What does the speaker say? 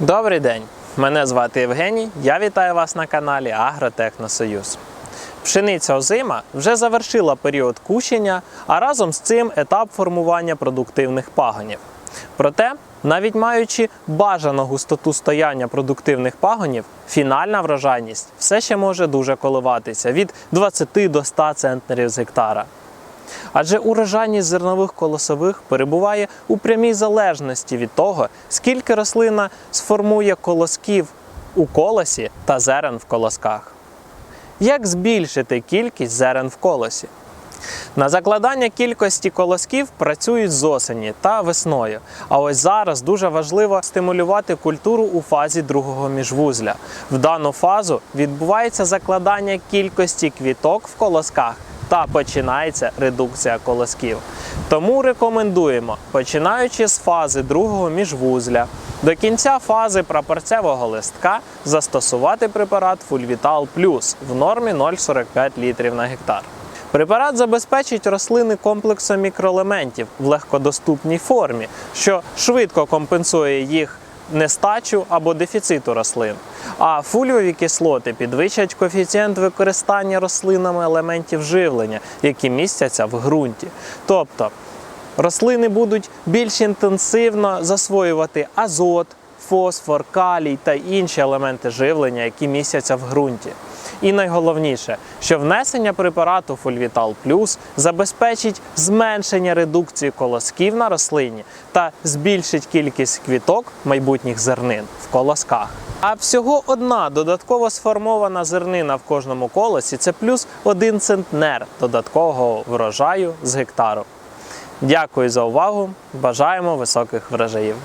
Добрий день! Мене звати Євгеній. Я вітаю вас на каналі Агротехносоюз. Пшениця озима вже завершила період кущення, а разом з цим етап формування продуктивних пагонів. Проте, навіть маючи бажану густоту стояння продуктивних пагонів, фінальна врожайність все ще може дуже коливатися від 20 до 100 центнерів з гектара. Адже урожайність зернових колосових перебуває у прямій залежності від того, скільки рослина сформує колосків у колосі та зерен в колосках. Як збільшити кількість зерен в колосі? На закладання кількості колосків працюють з осені та весною. А ось зараз дуже важливо стимулювати культуру у фазі другого міжвузля. В дану фазу відбувається закладання кількості квіток в колосках та починається редукція колосків. Тому рекомендуємо, починаючи з фази другого міжвузля, до кінця фази прапорцевого листка застосувати препарат Фульвітал Плюс в нормі 0,45 літрів на гектар. Препарат забезпечить рослини комплексом мікроелементів в легкодоступній формі, що швидко компенсує їх нестачу або дефіциту рослин. А фульові кислоти підвищать коефіцієнт використання рослинами елементів живлення, які містяться в ґрунті. Тобто рослини будуть більш інтенсивно засвоювати азот, фосфор, калій та інші елементи живлення, які містяться в ґрунті. І найголовніше, що внесення препарату Фульвітал Плюс забезпечить зменшення редукції колосків на рослині та збільшить кількість квіток майбутніх зернин в колосках. А всього одна додатково сформована зернина в кожному колосі це плюс один центнер додаткового врожаю з гектару. Дякую за увагу! Бажаємо високих врожаїв!